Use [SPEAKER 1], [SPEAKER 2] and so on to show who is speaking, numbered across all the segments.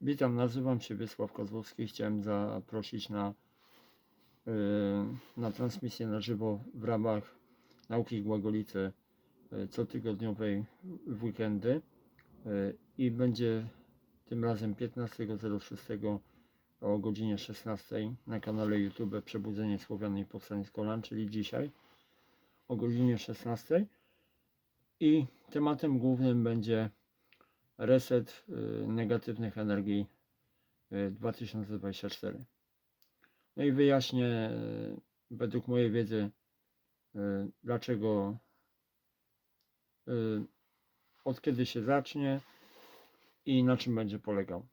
[SPEAKER 1] Witam, nazywam się Wiesław Kozłowski. Chciałem zaprosić na, yy, na transmisję na żywo w ramach Nauki Głagolicy yy, cotygodniowej w weekendy yy, i będzie tym razem 15.06 o godzinie 16 na kanale YouTube Przebudzenie Słowian i Powstanie z Kolan, czyli dzisiaj o godzinie 16 i tematem głównym będzie reset y, negatywnych energii y, 2024. No i wyjaśnię y, według mojej wiedzy, y, dlaczego, y, od kiedy się zacznie i na czym będzie polegał.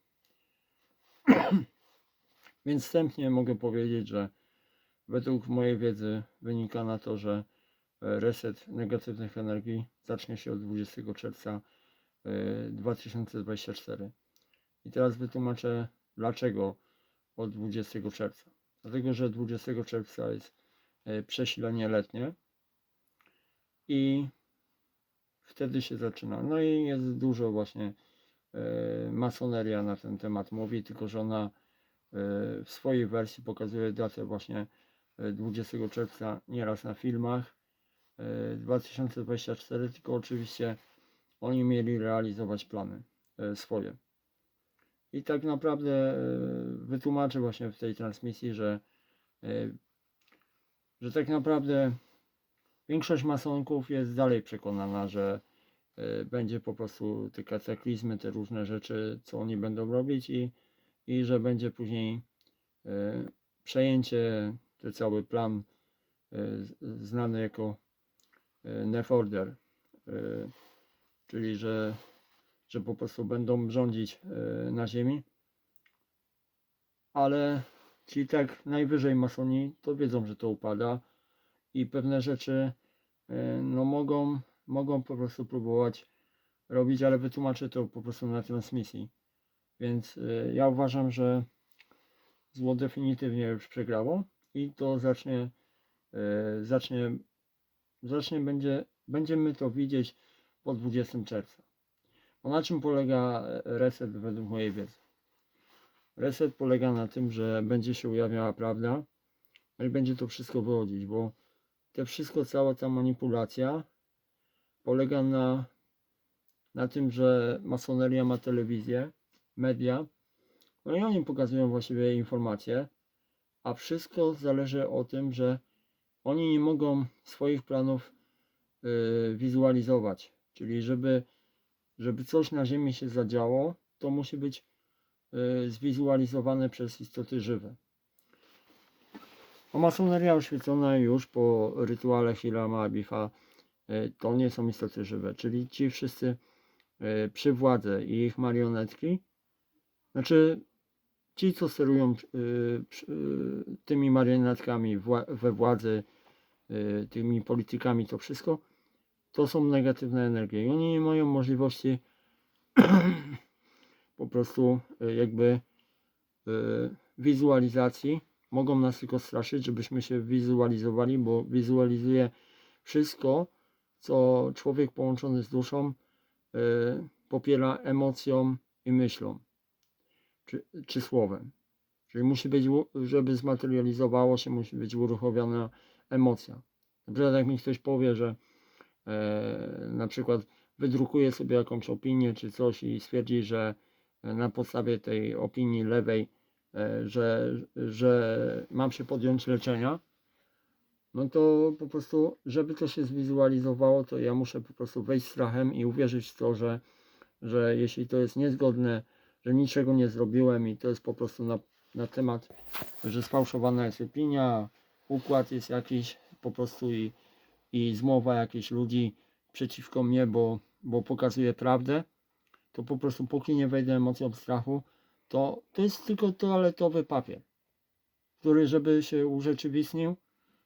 [SPEAKER 1] Więc wstępnie mogę powiedzieć, że według mojej wiedzy wynika na to, że reset negatywnych energii zacznie się od 20 czerwca 2024. I teraz wytłumaczę dlaczego od 20 czerwca. Dlatego, że 20 czerwca jest e, przesilenie letnie i wtedy się zaczyna. No i jest dużo właśnie e, masoneria na ten temat mówi, tylko że ona e, w swojej wersji pokazuje datę właśnie e, 20 czerwca nieraz na filmach e, 2024, tylko oczywiście oni mieli realizować plany e, swoje. I tak naprawdę e, wytłumaczę właśnie w tej transmisji, że, e, że tak naprawdę większość masonków jest dalej przekonana, że będzie po prostu te kataklizmy, te różne rzeczy, co oni będą robić i, i że będzie później przejęcie, ten cały plan znany jako Neforder, czyli że, że po prostu będą rządzić e, na ziemi, ale ci tak najwyżej masoni to wiedzą, że to upada i pewne rzeczy e, no mogą, mogą po prostu próbować robić, ale wytłumaczę to po prostu na transmisji. Więc e, ja uważam, że zło definitywnie już przegrało i to zacznie, zacznie, zacznie będzie, będziemy to widzieć po 20 czerwca. Bo na czym polega e, reset według mojej wiedzy? Reset polega na tym, że będzie się ujawniała prawda, no i będzie to wszystko wychodzić, bo te wszystko, cała ta manipulacja polega na, na tym, że masoneria ma telewizję, media, no i oni pokazują właściwie informacje, a wszystko zależy o tym, że oni nie mogą swoich planów y, wizualizować. Czyli żeby, żeby coś na Ziemi się zadziało, to musi być y, zwizualizowane przez istoty żywe. A masoneria oświecona już po rytuale Hilama Abifa y, to nie są istoty żywe, czyli ci wszyscy y, przywładze i ich marionetki, znaczy ci, co sterują przy- tymi marionetkami we władzy, tymi politykami, to wszystko, to są negatywne energie i oni nie mają możliwości po prostu y, jakby y, wizualizacji. Mogą nas tylko straszyć, żebyśmy się wizualizowali, bo wizualizuje wszystko, co człowiek połączony z duszą y, popiera emocją i myślą, czy, czy słowem. Czyli musi być, żeby zmaterializowało się, musi być uruchomiona emocja. Na przykład jak mi ktoś powie, że e, na przykład wydrukuje sobie jakąś opinię czy coś i stwierdzi, że e, na podstawie tej opinii lewej, e, że, że mam się podjąć leczenia, no to po prostu, żeby to się zwizualizowało, to ja muszę po prostu wejść strachem i uwierzyć w to, że, że jeśli to jest niezgodne, że niczego nie zrobiłem i to jest po prostu na, na temat, że sfałszowana jest opinia, układ jest jakiś po prostu i, i zmowa jakichś ludzi przeciwko mnie, bo, bo pokazuje prawdę, to po prostu póki nie wejdę emocją strachu, to to jest tylko toaletowy papier, który żeby się urzeczywistnił,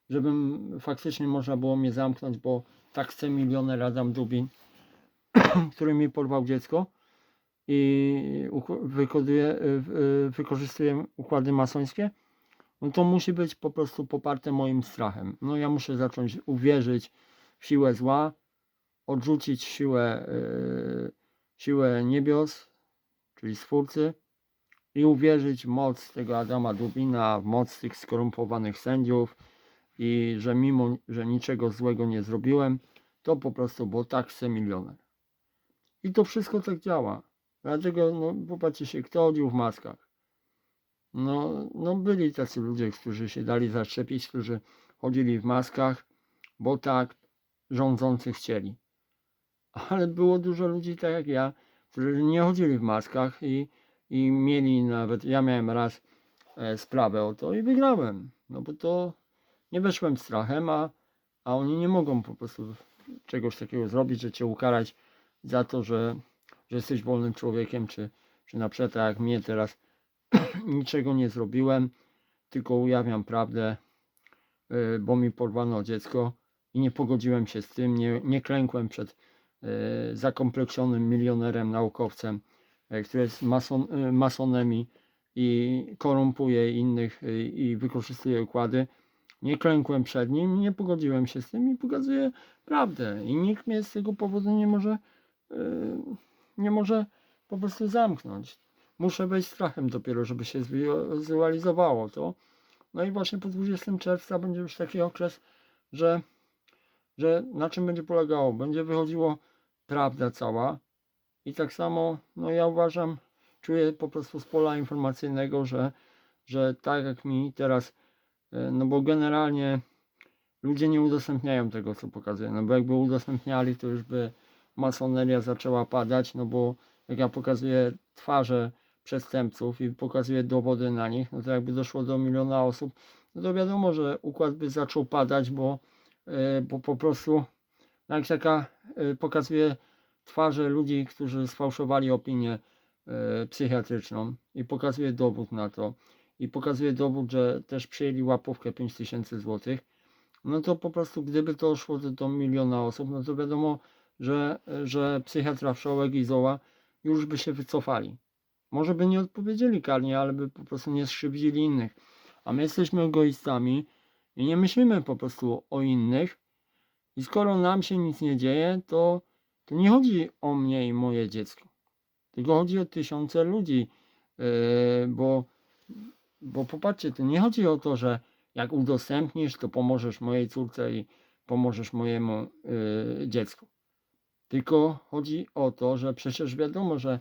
[SPEAKER 1] żebym faktycznie można było mnie zamknąć, bo tak chce milioner Adam Dubin, który mi porwał dziecko i wykoduje, wykorzystuje układy masońskie, no to musi być po prostu poparte moim strachem. No ja muszę zacząć uwierzyć w siłę zła, odrzucić siłę, y, siłę niebios, czyli Stwórcy i uwierzyć w moc tego Adama Dubina, w moc tych skorumpowanych sędziów i że mimo, że niczego złego nie zrobiłem, to po prostu, bo tak chce milioner. I to wszystko tak działa. Dlatego, no, popatrzcie się, kto chodził w maskach. No, no byli tacy ludzie, którzy się dali zaszczepić, którzy chodzili w maskach, bo tak rządzący chcieli. Ale było dużo ludzi tak jak ja, którzy nie chodzili w maskach i, i mieli nawet, ja miałem raz e, sprawę o to i wygrałem. No bo to nie weszłem strachem, a, a oni nie mogą po prostu czegoś takiego zrobić, że cię ukarać za to, że, że jesteś wolnym człowiekiem, czy, czy na przykład tak jak mnie teraz niczego nie zrobiłem, tylko ujawniam prawdę, y, bo mi porwano dziecko i nie pogodziłem się z tym, nie, nie klękłem przed y, zakompleksionym milionerem, naukowcem, y, który jest mason, i, korumpuje innych i wykorzystuje układy. Nie klękłem przed nim, nie pogodziłem się z tym i pokazuję prawdę. I nikt mnie z tego powodu nie może, nie może po prostu zamknąć muszę wejść strachem dopiero, żeby się zwizualizowało to. No i właśnie po 20 czerwca będzie już taki okres, że, że na czym będzie polegało? Będzie wychodziło prawda cała i tak samo, no ja uważam, czuję po prostu z pola informacyjnego, że, że tak jak mi teraz, e, no bo generalnie ludzie nie udostępniają tego, co pokazuję, no bo jakby udostępniali, to już by masoneria zaczęła padać, no bo jak ja pokazuję twarze przestępców i pokazuje dowody na nich, no to jakby doszło do miliona osób, no to wiadomo, że układ by zaczął padać, bo, e, bo po prostu jak taka e, pokazuje twarze ludzi, którzy sfałszowali opinię e, psychiatryczną i pokazuje dowód na to i pokazuje dowód, że też przyjęli łapówkę 5000 zł, no to po prostu gdyby to szło do, do miliona osób, no to wiadomo, że, że psychiatra Wszołek i Zoła już by się wycofali. Może by nie odpowiedzieli karnie, ale by po prostu nie skrzywdzili innych. A my jesteśmy egoistami i nie myślimy po prostu o innych. I skoro nam się nic nie dzieje, to, to nie chodzi o mnie i moje dziecko. Tylko chodzi o tysiące ludzi. Yy, bo, bo popatrzcie, to nie chodzi o to, że jak udostępnisz, to pomożesz mojej córce i pomożesz mojemu yy, dziecku. Tylko chodzi o to, że przecież wiadomo, że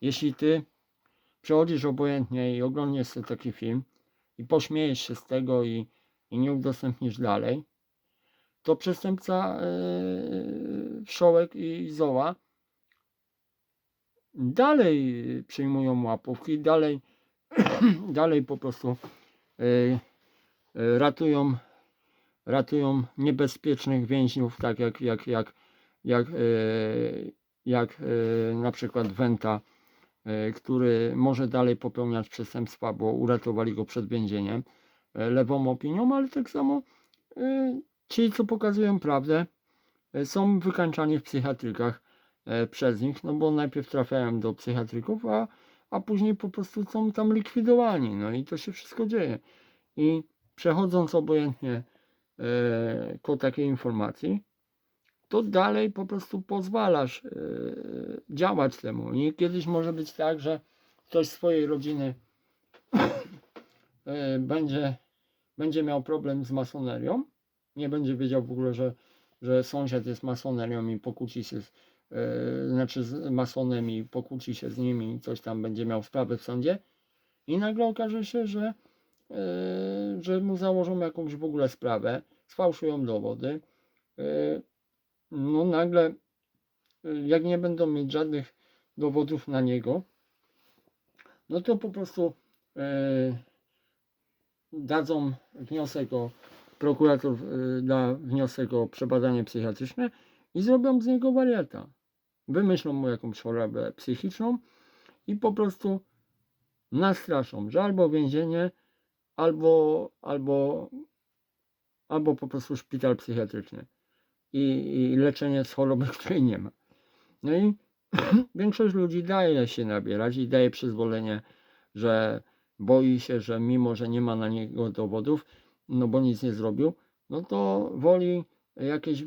[SPEAKER 1] jeśli ty przechodzisz obojętnie i oglądasz sobie taki film i pośmiejesz się z tego i, i nie udostępnisz dalej, to przestępca yy, Wszołek i Zoła dalej przyjmują łapówki, dalej, dalej po prostu yy, yy, ratują, ratują niebezpiecznych więźniów, tak jak, jak, jak, jak, yy, jak yy, na przykład Wenta który może dalej popełniać przestępstwa, bo uratowali go przed więzieniem e, lewą opinią, ale tak samo e, ci, co pokazują prawdę, są wykańczani w psychiatrykach przez nich, no bo najpierw trafiają do psychiatryków, a, a później po prostu są tam likwidowani, no i to się wszystko dzieje. I przechodząc obojętnie ko takiej informacji, to dalej po prostu pozwalasz yy, działać temu. I kiedyś może być tak, że ktoś z swojej rodziny yy, będzie, będzie miał problem z masonerią, nie będzie wiedział w ogóle, że, że sąsiad jest masonerią i pokłóci się z, yy, znaczy z masonem i pokłóci się z nimi i coś tam będzie miał sprawę w sądzie i nagle okaże się, że, yy, że mu założą jakąś w ogóle sprawę, sfałszują dowody, yy, no nagle, y, jak nie będą mieć żadnych dowodów na niego, no to po prostu e, dadzą wniosek o, prokurator e, da wniosek o przebadanie psychiatryczne i zrobią z niego wariata. Wymyślą mu jakąś chorobę psychiczną i po prostu nastraszą, że albo więzienie, albo, albo, albo po prostu szpital psychiatryczny i, i leczenie z choroby, której nie ma. No i większość ludzi daje się nabierać i daje przyzwolenie, że boi się, że mimo, że nie ma na niego dowodów, no bo nic nie zrobił, no to woli jakieś e,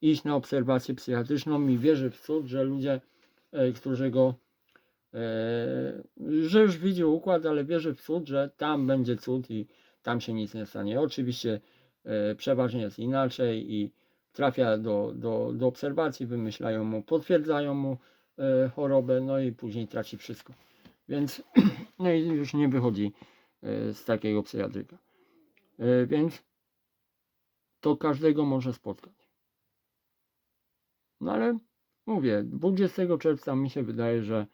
[SPEAKER 1] iść na obserwację psychiatryczną i wierzy w cud, że ludzie, e, którzy go e, że już widzi układ, ale wierzy w cud, że tam będzie cud i tam się nic nie stanie. Oczywiście przeważnie jest inaczej i trafia do, do, do obserwacji, wymyślają mu, potwierdzają mu e, chorobę, no i później traci wszystko. Więc no i już nie wychodzi e, z takiego psychiatryka. E, więc to każdego może spotkać. No ale mówię, 20 czerwca mi się wydaje, że,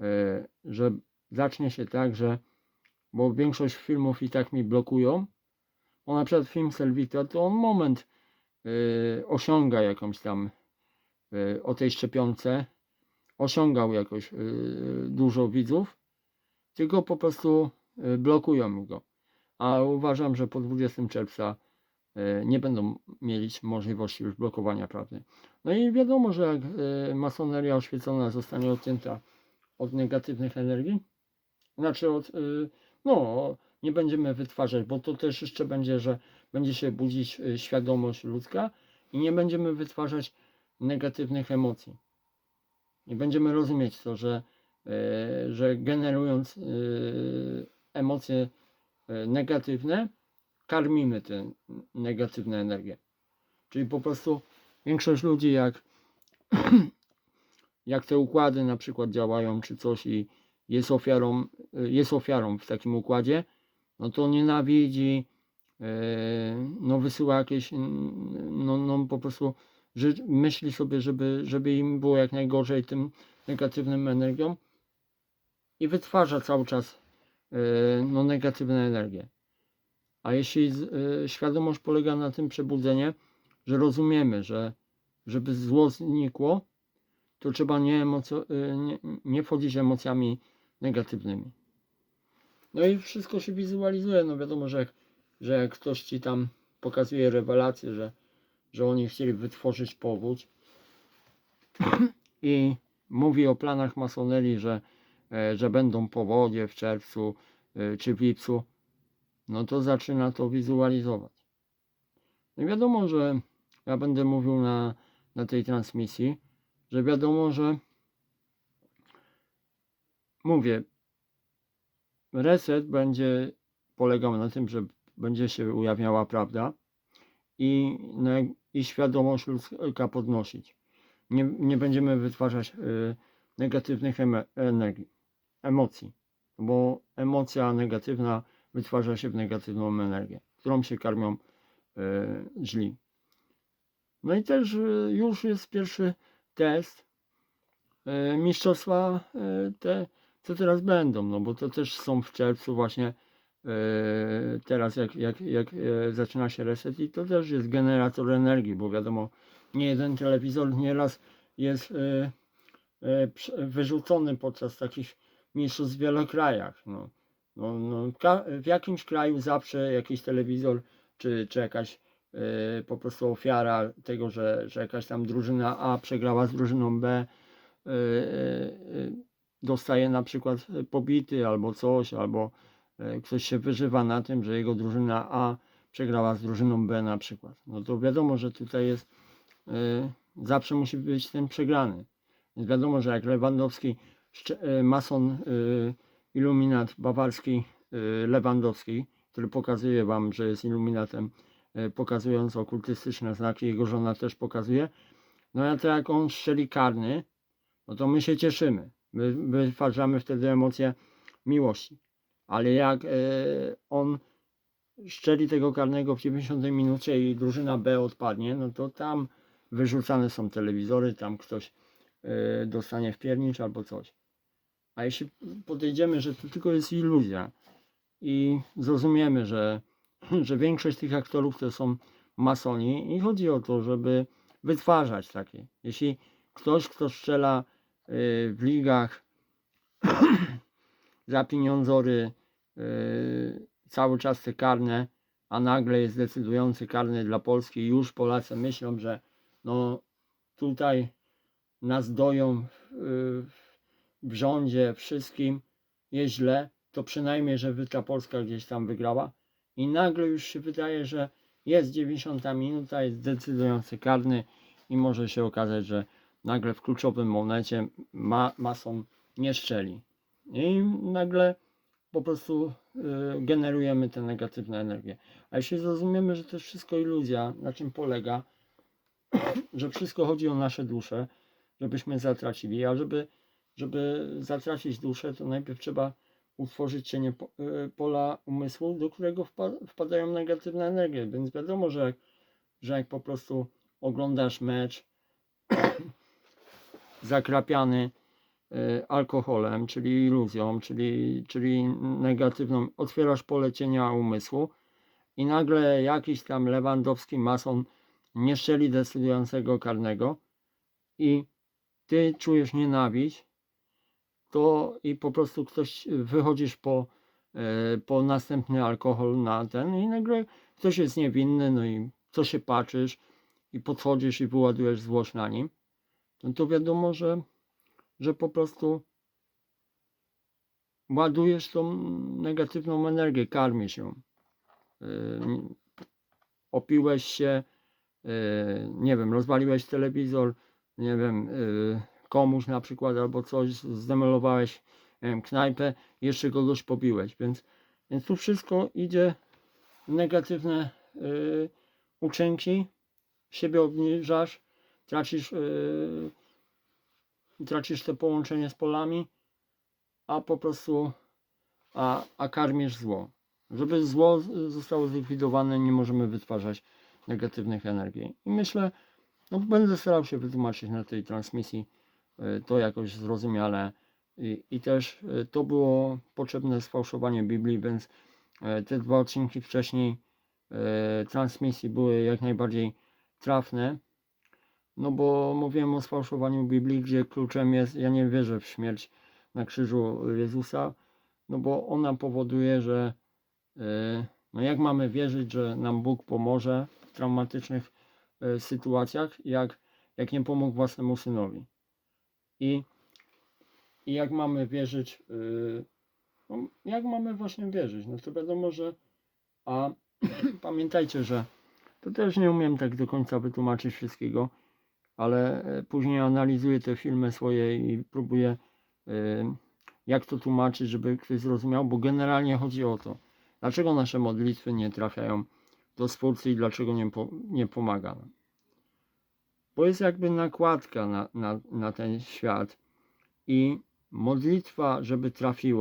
[SPEAKER 1] e, że zacznie się tak, że bo większość filmów i tak mi blokują. Bo na przykład film Selvita to on moment osiąga jakąś tam e, o tej szczepionce, osiągał jakoś e, dużo widzów, tylko po prostu blokują go. A uważam, że po 20 czerwca nie będą mieć możliwości już blokowania prawdy. No i wiadomo, że jak masoneria oświecona zostanie odcięta od negatywnych energii, znaczy od, y, no, nie będziemy wytwarzać, bo to też jeszcze będzie, że będzie się budzić y, świadomość ludzka i nie będziemy wytwarzać negatywnych emocji. Nie będziemy rozumieć to, że, e, że generując y, emocje e, negatywne, karmimy te negatywne energie. Czyli po prostu większość ludzi, jak, jak te układy na przykład działają, czy coś i jest ofiarą, jest ofiarą w takim układzie, no to nienawidzi, e, no wysyła jakieś, no, no po prostu że myśli sobie, żeby, żeby im było jak najgorzej tym negatywnym energią i wytwarza cały czas e, no, negatywne energie. A jeśli e, świadomość polega na tym przebudzenie, że rozumiemy, że żeby zło znikło, to trzeba nie, emoco- e, nie, nie wchodzić emocjami negatywnymi. No i wszystko się wizualizuje. No wiadomo, że jak, że ktoś ci tam pokazuje rewelację, że, że oni chcieli wytworzyć powódź i mówi o planach masonerii, że, e, że będą powodzie w czerwcu e, czy w lipcu, no to zaczyna to wizualizować. No wiadomo, że ja będę mówił na, na tej transmisji, że wiadomo, że mówię, reset będzie polegał na tym, że będzie się ujawniała prawda i, no, i świadomość ludzka podnosić. Nie, nie będziemy wytwarzać y, negatywnych eme- energii, emocji, bo emocja negatywna wytwarza się w negatywną energię, którą się karmią y, źli. No i też y, już jest pierwszy test y, mistrzostwa y, te, co teraz będą, no bo to też są w czerwcu właśnie teraz jak, jak, jak e, zaczyna się reset i to też jest generator energii, bo wiadomo, nie jeden telewizor nieraz jest e, e, wyrzucony podczas takich mistrzostw w wielu krajach. No. No, no, w jakimś kraju zawsze jakiś telewizor czy, czy jakaś e, po prostu ofiara tego, że, że jakaś tam drużyna A przegrała z drużyną B, e, e, e, dostaje na przykład pobity albo coś, albo e, ktoś się wyżywa na tym, że jego drużyna A przegrała z drużyną B na przykład. No to wiadomo, że tutaj jest, e, zawsze musi być ten przegrany. Więc wiadomo, że jak Lewandowski, e, mason, e, iluminat bawarski e, Lewandowski, który pokazuje wam, że jest iluminatem, e, pokazując okultystyczne znaki, jego żona też pokazuje. No a to jak on strzeli karny, no to my się cieszymy. My wytwarzamy wtedy emocje miłości. Ale jak e, on szczeli tego karnego w 90 minucie i drużyna B odpadnie, no to tam wyrzucane są telewizory, tam ktoś e, dostanie w piernicz albo coś. A jeśli podejdziemy, że to tylko jest iluzja i zrozumiemy, że, że większość tych aktorów to są masoni i chodzi o to, żeby wytwarzać takie. Jeśli ktoś, kto strzela y, w ligach za pieniądzory cały czas te karne, a nagle jest decydujący karny dla Polski, już Polacy myślą, że no tutaj nas doją w, rządzie wszystkim, jest źle, to przynajmniej, żeby ta Polska gdzieś tam wygrała. I nagle już się wydaje, że jest 90 minuta, jest decydujący karny i może się okazać, że nagle w kluczowym momencie ma, mason nie strzeli. I nagle po prostu y, generujemy te negatywne energie. A jeśli zrozumiemy, że to jest wszystko iluzja, na czym polega, że wszystko chodzi o nasze dusze, żebyśmy zatracili, a żeby, żeby zatracić duszę, to najpierw trzeba utworzyć cienie y, pola umysłu, do którego wpa- wpadają negatywne energie. Więc wiadomo, że że jak po prostu oglądasz mecz zakrapiany alkoholem, czyli iluzją, czyli, czyli negatywną, otwierasz pole cienia umysłu i nagle jakiś tam Lewandowski mason nie strzeli decydującego karnego i ty czujesz nienawiść, to i po prostu ktoś wychodzisz po, e, po następny alkohol na ten i nagle ktoś jest niewinny, no i co się patrzysz i podchodzisz i wyładujesz złość na nim, no to wiadomo, że, że po prostu ładujesz tą negatywną energię, karmisz ją. Yy, Opiłeś się, yy, nie wiem, rozwaliłeś telewizor, nie wiem, yy, komuś na przykład albo coś, zdemolowałeś wiem, knajpę, jeszcze kogoś pobiłeś, więc, więc tu wszystko idzie negatywne uczynki, siebie obniżasz, tracisz, yy, tracisz te połączenie z polami, a po prostu a, a karmisz zło. Żeby zło zostało zlikwidowane, nie możemy wytwarzać negatywnych energii. I myślę, no będę starał się wytłumaczyć na tej transmisji y, to jakoś zrozumiale. I, i też y, to było potrzebne sfałszowanie Biblii, więc y, te dwa odcinki wcześniej transmisji były jak najbardziej trafne. No bo mówiłem o sfałszowaniu Biblii, gdzie kluczem jest, ja nie wierzę w śmierć na krzyżu Jezusa, no bo ona powoduje, że yy, no jak mamy wierzyć, że nam Bóg pomoże w traumatycznych yy, sytuacjach, jak, jak nie pomógł własnemu synowi. I, i jak mamy wierzyć, yy, no, jak mamy właśnie wierzyć, no to wiadomo, że a pamiętajcie, że to też nie umiem tak do końca wytłumaczyć wszystkiego, ale e, później analizuję te filmy swoje i próbuję e, jak to tłumaczyć, żeby ktoś zrozumiał, bo generalnie chodzi o to, dlaczego nasze modlitwy nie trafiają do Stwórcy i dlaczego nie, po, nie pomaga nam. Bo jest jakby nakładka na, na, na ten świat i modlitwa, żeby trafiła,